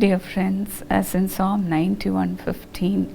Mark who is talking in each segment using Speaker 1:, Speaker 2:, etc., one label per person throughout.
Speaker 1: Dear friends as in ninety one fifteen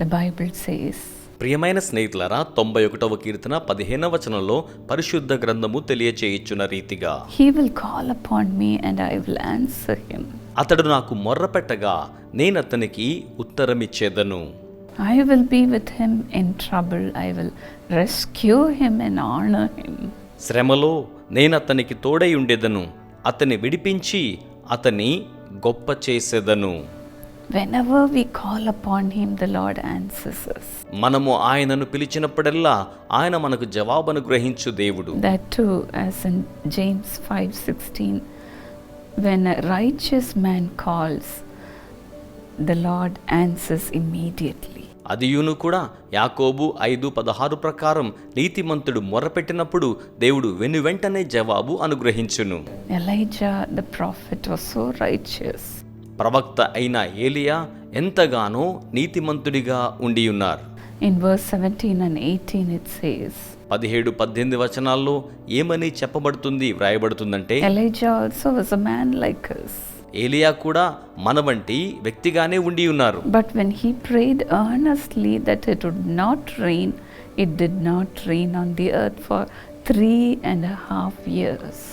Speaker 1: the Bible says
Speaker 2: ప్రియమైన స్నేహితులరా తొంభై ఒకటవ కీర్తన పదిహేనవ వచనంలో పరిశుద్ధ గ్రంథము తెలియచేయించున్న రీతిగా.
Speaker 1: He will call upon me and I will answer him
Speaker 2: అతడు నాకు మొర్ర పెట్టగా నేను అతనికి ఉత్తరం ఇచ్చేదను
Speaker 1: I will be with him in trouble I will rescue him in honour him
Speaker 2: శ్రమలో నేను అతనికి తోడై ఉండేదను. అతని విడిపించి అతని గొప్ప చేసేదను
Speaker 1: Whenever we call upon him, the Lord answers us.
Speaker 2: మనము ఆయనను పిలిచినప్పుడల్లా ఆయన మనకు జవాబును గ్రహించు దేవుడు
Speaker 1: That too, as in James 5:16, when a righteous man calls, the Lord answers immediately.
Speaker 2: అదియును కూడా యాకోబు ఐదు పదహారు ప్రకారం నీతిమంతుడు మొర్రపెట్టినప్పుడు దేవుడు వెను వెంటనే జవాబు అనుగ్రహించును
Speaker 1: so righteous.
Speaker 2: ప్రవక్త అయిన ఏలియా ఎంతగానో నీతిమంతుడిగా ఉండియున్నారు
Speaker 1: In verse 17 and 18, it says,
Speaker 2: పదిహేడు పద్దెనిమిది వచనాల్లో ఏమని చెప్పబడుతుంది వ్రాయబడుతుందంటే
Speaker 1: Elijah also was a man like us.
Speaker 2: ఏలియా కూడా మన వంటి వ్యక్తిగానే ఉండి ఉన్నారు.
Speaker 1: But when he prayed honestly that it would not rain it did not rain on the earth for three and half years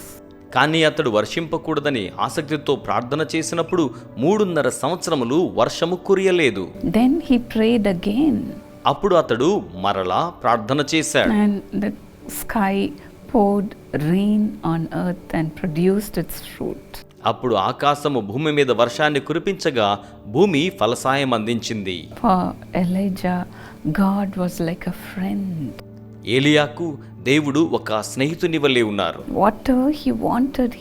Speaker 2: కానీ అతడు వర్షింపకూడదని ఆసక్తితో ప్రార్థన చేసినప్పుడు మూడున్నర సంవత్సరములు వర్షము కురియలేదు.
Speaker 1: దెన్ హీ ప్రేడ్ అగైన్
Speaker 2: అప్పుడు అతడు మరలా ప్రార్థన చేశాడు.
Speaker 1: And sky poured rain on earth and produced its fruit
Speaker 2: అప్పుడు ఆకాశము భూమి మీద వర్షాన్ని కురిపించగా భూమి ఫలసాయం అందించింది
Speaker 1: God was like a friend.
Speaker 2: ఏలియాకు దేవుడు ఒక స్నేహితుని వల్లే ఉన్నారు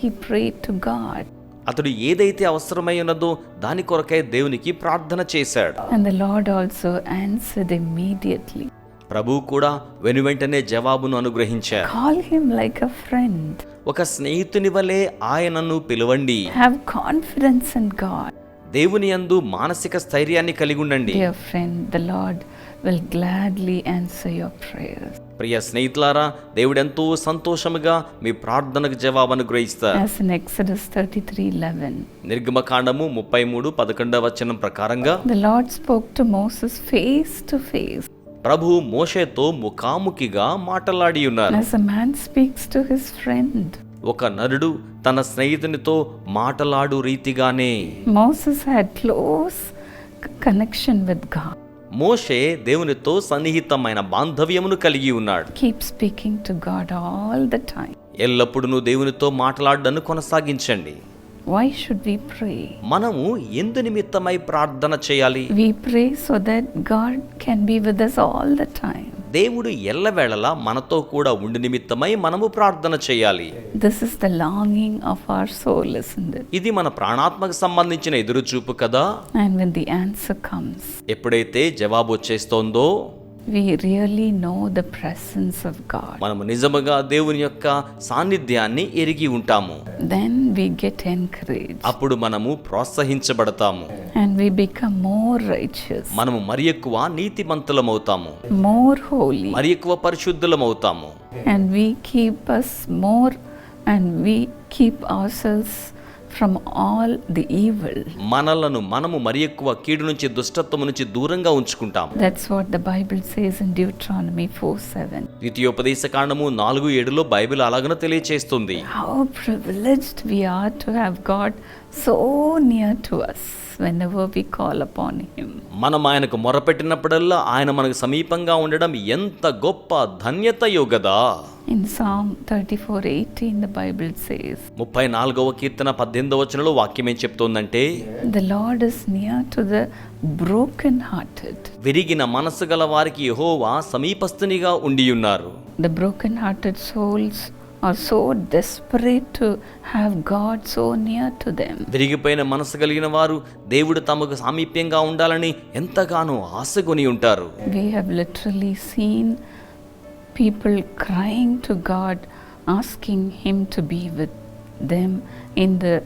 Speaker 1: he prayed to God.
Speaker 2: అతడు ఏదైతే అవసరమై ఉన్నదో దాని కొరకై దేవునికి ప్రార్థన చేశాడు
Speaker 1: Lord also answered immediately.
Speaker 2: ప్రభువు కూడా వెనువెంటనే జవాబును అనుగ్రహించారు
Speaker 1: like a friend.
Speaker 2: ఒక స్నేహితుని వలె ఆయనను పిలవండి.
Speaker 1: హావ్ కాన్ఫిడెన్స్ ఇన్ గాడ్
Speaker 2: దేవుని యందు మానసిక స్థైర్యాన్ని కలిగి ఉండండి.
Speaker 1: Dear Lord will gladly answer your prayers
Speaker 2: ప్రియ స్నేహితులారా దేవుడు ఎంతో సంతోషముగా మీ ప్రార్థనకు
Speaker 1: జవాబును గ్రహిస్తారు.
Speaker 2: నిర్గమకాండము ముప్పై మూడు పదకొండవ వచనం ప్రకారంగా
Speaker 1: the Lord spoke to face to face
Speaker 2: ప్రభు మోషేతో ముఖాముఖిగా మాటలాడి ఉన్నారు. ఒక నరుడు తన స్నేహితునితో మాటలాడు రీతిగానే
Speaker 1: had close c- connection with God.
Speaker 2: మోషే దేవునితో సన్నిహితమైన బాంధవ్యమును కలిగి ఉన్నాడు
Speaker 1: Keep speaking to God all the time.
Speaker 2: ఎల్లప్పుడూ దేవునితో మాట్లాడను కొనసాగించండి
Speaker 1: వై షుడ్ వి ప్రే
Speaker 2: మనము ఎందు నిమిత్తమై ప్రార్థన చేయాలి?
Speaker 1: We pray so that God can be with all the time
Speaker 2: దేవుడు ఎల్లవేళలా మనతో కూడా ఉండి నిమిత్తమై మనము ప్రార్థన చేయాలి.
Speaker 1: This is the longing of our soul isn't it
Speaker 2: ఇది మన ప్రాణాత్మక సంబంధించిన ఎదురుచూపు కదా?
Speaker 1: And when the answer comes
Speaker 2: ఎప్పుడైతే జవాబు వచ్చేస్తోందో
Speaker 1: we really know the presence of God
Speaker 2: మనం నిజముగా దేవుని యొక్క సాన్నిధ్యాన్ని ఎరిగి ఉంటాము.
Speaker 1: దెన్ వి గెట్ ఎన్కరేజ్
Speaker 2: అప్పుడు మనము ప్రోత్సహించబడతాము.
Speaker 1: And we become more righteous
Speaker 2: మనము మరి ఎక్కువ నీతిమంతులం
Speaker 1: అవుతాము మోర్ హోలీ
Speaker 2: మరి ఎక్కువ పరిశుద్ధులం అవుతాము
Speaker 1: and we keep us more and we keep ourselves from all the evil
Speaker 2: మనలను మనము మరి ఎక్కువ కీడు నుంచి దుష్టత్వం నుంచి దూరంగా ఉంచుకుంటాం.
Speaker 1: That's what the Bible says in Deuteronomy 4:7
Speaker 2: ద్వితీయోపదేశ కాండము 4 7 లో బైబిల్ అలాగన తెలియజేస్తుంది
Speaker 1: how privileged we are to have God so near to us. Whenever we call upon Him.
Speaker 2: మనం ఆయనకు మొరపెట్టినప్పుడల్లా ఆయన మనకు సమీపంగా ఉండడం ఎంత గొప్ప ధన్యత Yogoda
Speaker 1: In Psalm 34 18, the Bible says,
Speaker 2: ముప్పై నాలుగవ కీర్తన పద్దెనిమిదవ వచనంలో వాక్యం ఏం చెప్తోందంటే
Speaker 1: The Lord is near to the broken-hearted.
Speaker 2: విరిగిన మనసు గల వారికి యెహోవా సమీపస్తునిగా ఉండి ఉన్నారు
Speaker 1: The broken-hearted souls so desperate have God so near to them
Speaker 2: విరిగిపోయిన మనసు కలిగిన వారు దేవుడు తమకు సామీప్యంగా ఉండాలని ఎంతగానో ఆశకొని ఉంటారు.
Speaker 1: We have literally seen people crying to God asking him to be with them in the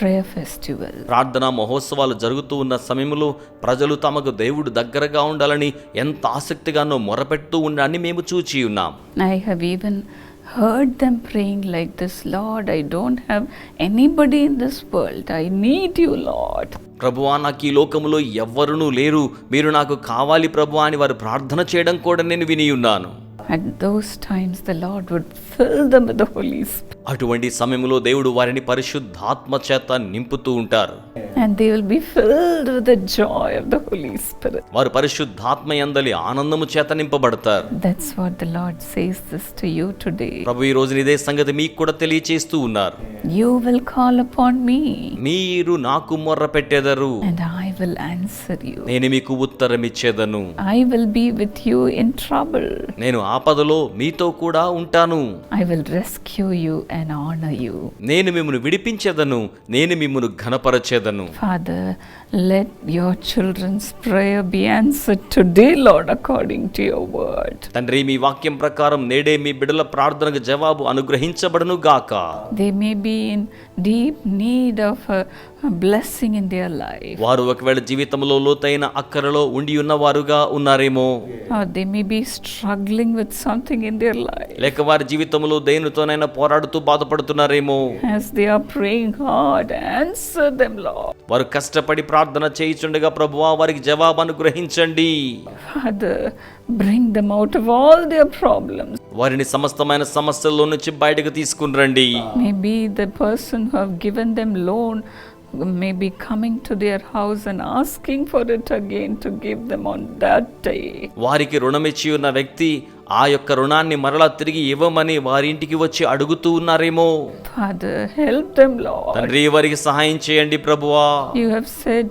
Speaker 1: prayer festival
Speaker 2: ప్రార్థన మహోత్సవాలు జరుగుతూ ఉన్న సమయంలో ప్రజలు తమకు దేవుడు దగ్గరగా ఉండాలని ఎంత ఆసక్తిగానో మొరపెడుతూ ఉండాలని మేము చూచి ఉన్నాం.
Speaker 1: I heaven heard them praying like this Lord, I don't have anybody in this world. I need you, Lord.
Speaker 2: ప్రభువా నాకు ఈ లోకములో ఎవ్వరునూ లేరు మీరు నాకు కావాలి ప్రభువా అని వారు ప్రార్థన చేయడం కూడా నేను విని ఉన్నాను
Speaker 1: At those times, the Lord would fill them with the Holy Spirit.
Speaker 2: అటువంటి సమయంలో దేవుడు వారిని పరిశుద్ధాత్మ చేత నింపుతూ ఉంటారు
Speaker 1: And they will be filled with the joy of the Holy Spirit.
Speaker 2: వారు పరిశుద్ధాత్మ యందలి ఆనందము చేత నింపబడతారు
Speaker 1: That's what the Lord says this to you today.
Speaker 2: ప్రభు ఈ రోజున ఇదే సంగతి మీకు కూడా తెలియచేస్తూ ఉన్నారు
Speaker 1: You will call upon me,
Speaker 2: మీరు నాకు మొర్ర పెట్టెదరు
Speaker 1: and I will answer you.
Speaker 2: నేను మీకు ఉత్తరం ఇచ్చేదను
Speaker 1: I will be with you in trouble.
Speaker 2: నేను ఆపదలో మీతో కూడా ఉంటాను
Speaker 1: I will rescue you and honor you.
Speaker 2: నేను మిమ్మను విడిపించేదను నేను మిమ్మను ఘనపరచేదను
Speaker 1: Father, let your children's prayer be answered today, Lord, according to your word.
Speaker 2: తండ్రి మీ వాక్యం ప్రకారం నేడే మీ బిడ్డల ప్రార్థనకు జవాబు అనుగ్రహించబడను గాక
Speaker 1: They may be in deep need of a, a blessing in their life
Speaker 2: వారు ఒకవేళ జీవితంలో లోతైన అక్కరలో ఉండి ఉన్న వారుగా
Speaker 1: ఉన్నారేమో they may be struggling with something in their life
Speaker 2: లేక వారి జీవితంలో దేనితోనైనా పోరాడుతూ బాధపడుతున్నారేమో.
Speaker 1: As they are praying God answer them లో
Speaker 2: వారు కష్టపడి ప్రార్థన చేయించుండగా ప్రభువా వారికి జవాబును
Speaker 1: గ్రహించండి bring them out all their problems
Speaker 2: వారిని సమస్తమైన సమస్యల్లో నుంచి బయటకు తీసుకుని రండి.
Speaker 1: May the person have given them loan may be coming to their house and asking for it again to give them on that day.
Speaker 2: వారికి రుణమిచ్చి ఉన్న వ్యక్తి ఆ యొక్క రుణాన్ని మరలా తిరిగి ఇవ్వమని వారి ఇంటికి వచ్చి అడుగుతూ ఉన్నారేమో
Speaker 1: Father, help them, Lord.
Speaker 2: తండ్రి వారికి సహాయం చేయండి ప్రభువా
Speaker 1: You have said,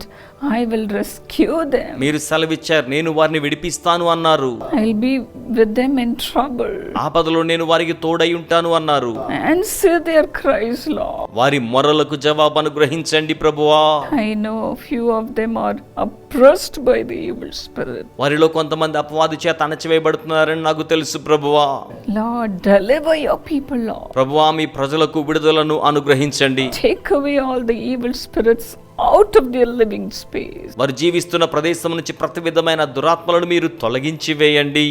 Speaker 1: I will rescue them
Speaker 2: మీరు సెలవిచ్చారు నేను వారిని విడిపిస్తాను అన్నారు.
Speaker 1: I will be with them in trouble
Speaker 2: ఆపదలో నేను వారికి తోడై ఉంటాను అన్నారు.
Speaker 1: ఆన్సర్ దేర్ క్రైస్లో
Speaker 2: వారి మొరలకు జవాబు అనుగ్రహించండి ప్రభువా.
Speaker 1: I know few of them are oppressed by the evil spirit
Speaker 2: వారిలో కొంతమంది అపవాది చేత అణచివేయబడుతున్నారని నాకు తెలుసు ప్రభువా.
Speaker 1: Lord deliver your people Lord
Speaker 2: ప్రభువా మీ ప్రజలకు విడుదలను అనుగ్రహించండి.
Speaker 1: Take away all the evil spirits out of their living space.
Speaker 2: వారు జీవిస్తున్న ప్రదేశం నుంచి ప్రతి విధమైన దురాత్మలను మీరు తొలగించి వేయండి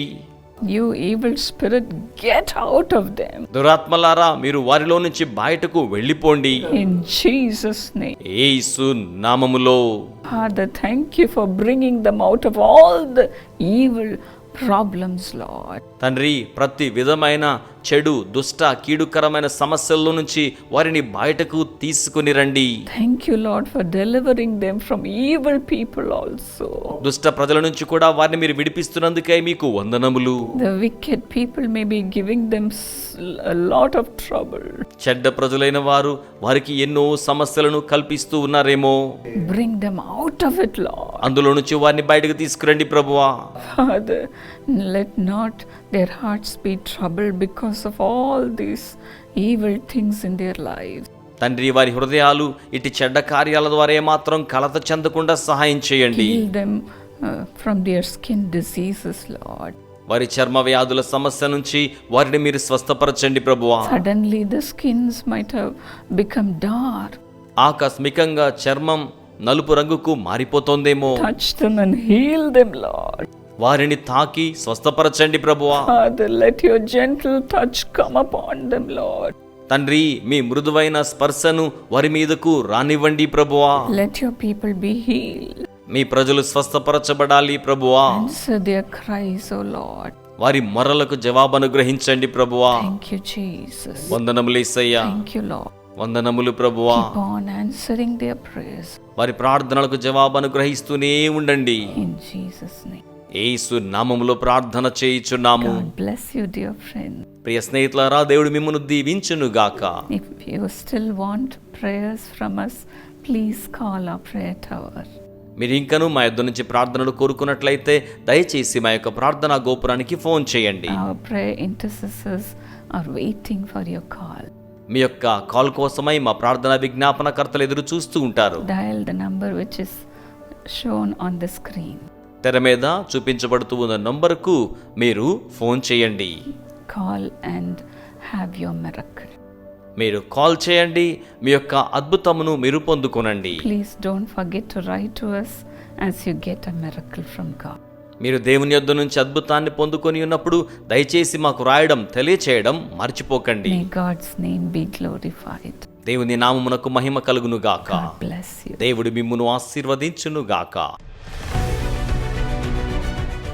Speaker 1: You evil spirit, get out of them.
Speaker 2: దురాత్మలారా మీరు వారిలో నుంచి బయటకు వెళ్ళిపోండి
Speaker 1: In Jesus' name.
Speaker 2: ఏసు నామములో
Speaker 1: thank you for bringing them out of all the evil problems, Lord.
Speaker 2: తండ్రి ప్రతి విధమైన చెడు దుష్ట కీడుకరమైన సమస్యల్లో నుంచి వారిని బయటకు తీసుకుని రండి
Speaker 1: Thank you, Lord, for delivering them from evil people also.
Speaker 2: దుష్ట ప్రజల నుంచి కూడా వారిని మీరు విడిపిస్తున్నందుకే మీకు వందనములు
Speaker 1: people may be giving them s- a lot of trouble.
Speaker 2: చెడ్డ ప్రజలైన వారు వారికి ఎన్నో సమస్యలను కల్పిస్తూ ఉన్నారేమో
Speaker 1: Bring them out of it, Lord.
Speaker 2: అందులో నుంచి వారిని బయటకు తీసుకురండి ప్రభువా
Speaker 1: Father, let not their hearts be trouble because of all these evil things in their life
Speaker 2: తండ్రి వారి హృదయాలు ఇటు చెడ్డ కార్యాల ద్వారా మాత్రం కలత చెందకుండా సహాయం చేయండి.
Speaker 1: From their skin diseases Lord
Speaker 2: వారి చర్మ వ్యాధుల సమస్య నుంచి వారిని మీరు స్వస్థపరచండి ప్రభువా.
Speaker 1: Suddenly the skins might have become dark
Speaker 2: ఆకస్మికంగా చర్మం నలుపు రంగుకు మారిపోతోందేమో.
Speaker 1: Touch them heal them Lord
Speaker 2: వారిని తాకి స్వస్థపరచండి తండ్రి మీ మృదువైన స్పర్శను వారి మీదకు రానివ్వండి ప్రభువా. మీ ప్రజలు స్వస్థపరచబడాలి ప్రభువా. వారి మొరలకు జవాబు అనుగ్రహించండి ప్రభువా వందనములు
Speaker 1: ఇస్తయ్యా
Speaker 2: వందనములు ప్రభువా. వారి ప్రార్థనలకు జవాబు అనుగ్రహిస్తూనే ఉండండి ఏసు నామములో ప్రార్థన చేయుచున్నాము.
Speaker 1: బ్లెస్ యు డియర్ ఫ్రెండ్
Speaker 2: ప్రియ స్నేహితులారా దేవుడు మిమ్మును దీవించును గాక.
Speaker 1: If you still want prayers from us please call our prayer tower
Speaker 2: మీరు ఇంకను మా యొద్ నుంచి ప్రార్థనలు కోరుకున్నట్లయితే దయచేసి మా యొక్క ప్రార్థన గోపురానికి ఫోన్ చేయండి.
Speaker 1: Our prayer intercessors are waiting for your
Speaker 2: మీ యొక్క కాల్ కోసమై మా ప్రార్థన విజ్ఞాపన కర్తలు ఎదురు చూస్తూ ఉంటారు.
Speaker 1: Dial the number which is shown on the screen
Speaker 2: తెర మీద చూపించబడుతూ ఉన్న నంబరుకు మీరు ఫోన్ చేయండి
Speaker 1: Call and have your miracle.
Speaker 2: మీరు కాల్ చేయండి మీ యొక్క అద్భుతమును మీరు పొందుకొనండి
Speaker 1: Please don't forget to write to us as you get a miracle from God.
Speaker 2: మీరు దేవుని యొద్ద నుంచి అద్భుతాన్ని పొందుకొని ఉన్నప్పుడు దయచేసి మాకు రాయడం తెలియచేయడం మర్చిపోకండి
Speaker 1: May God's name be glorified.
Speaker 2: దేవుని నామమునకు మహిమ కలుగును గాక. దేవుడు మిమ్మును ఆశీర్వదించును గాక